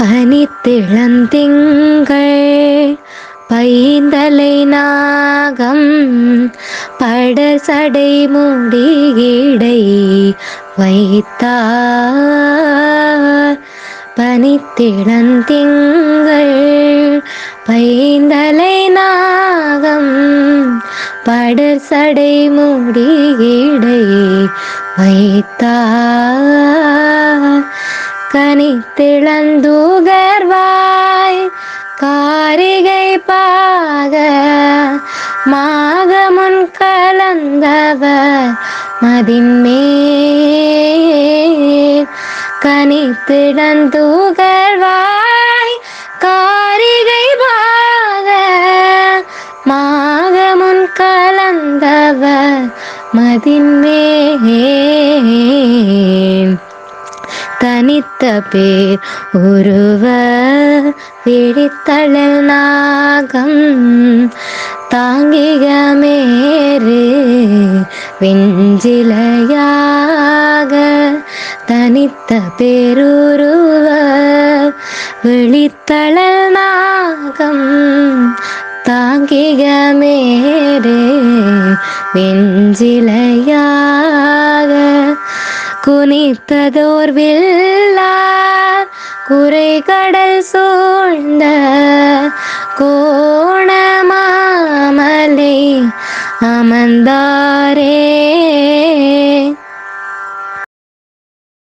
பனித்திளந்திங்கள் பைந்தலை நாகம் படசடை முடியிடை வைத்தார். பனித்திளந்திங்கள் பைந்தலை நாகம் படசடை முடியிடை வைத்தார். கனித்திழந்தூகர்வாய் காரிகை பாக மாகமுன் கலந்தவர் மதின்மேல் கனித்திழந்தூகர்வாய் காரிகை பாக மாகமுன் கலந்தவர் மதின்மே தனித்த பேர் உருவ விழித்தழல் நாகம் தாங்கிக மேரு வெஞ்சிலையாக தனித்த பேருருவ விழித்தழல் நாகம் தாங்கிக மேரு வெஞ்சிலையாக குனித்ததோர் வில்லார் குறை கடல் சூழ்ந்த கோணமாமலை அமர்ந்தாரே.